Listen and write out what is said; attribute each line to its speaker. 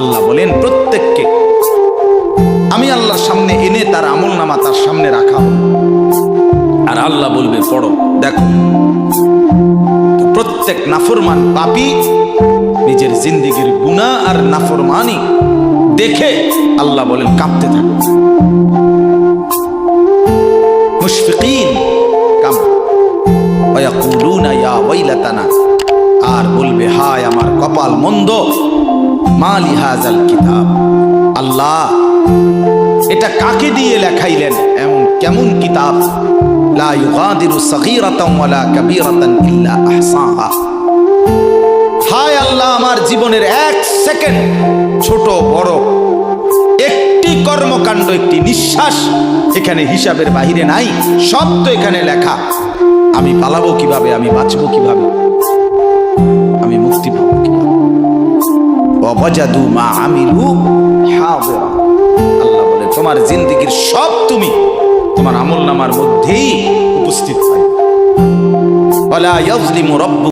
Speaker 1: আল্লাহ বলেন, প্রত্যেককে আমি আল্লাহর সামনে এনে তার আমল নামা তার সামনে রাখা। আর আল্লাহ বলবে, পড়ো, দেখো। প্রত্যেক নাফরমান পাপি নিজের জিন্দিগির গুণা আর নাফরমানি দেখে আল্লাহ বলেন, কাঁপতে থাকে। আর বলবে, হায় আমার কপাল মন্দ। মালি হাজাল কিতাব। আল্লাহ, এটা কাকে দিয়ে লেখাইলেন? এমন কেমন কিতাব? লা ইউগাদিরু সগীরাতান ওয়ালা কাবীরাতান ইল্লা আহসাহা। হায় আল্লাহ, আমার জীবনের এক সেকেন্ড, ছোট, বড়, একটি কর্মকাণ্ড, একটি নিঃশ্বাস এখানে হিসাবের বাহিরে নাই, সব তো এখানে লেখা। আমি পালাবো কীভাবে? আমি বাঁচবো কীভাবে? আমি মুক্তি অবজাদু মা আমিলু হাদিরা। আল্লাহ বলে, তোমার জিন্দিগির সব তুমি তোমার আমল নামার মধ্যেই উপস্থিত হয় ওয়ালা ইয়াজলিমু রাব্বু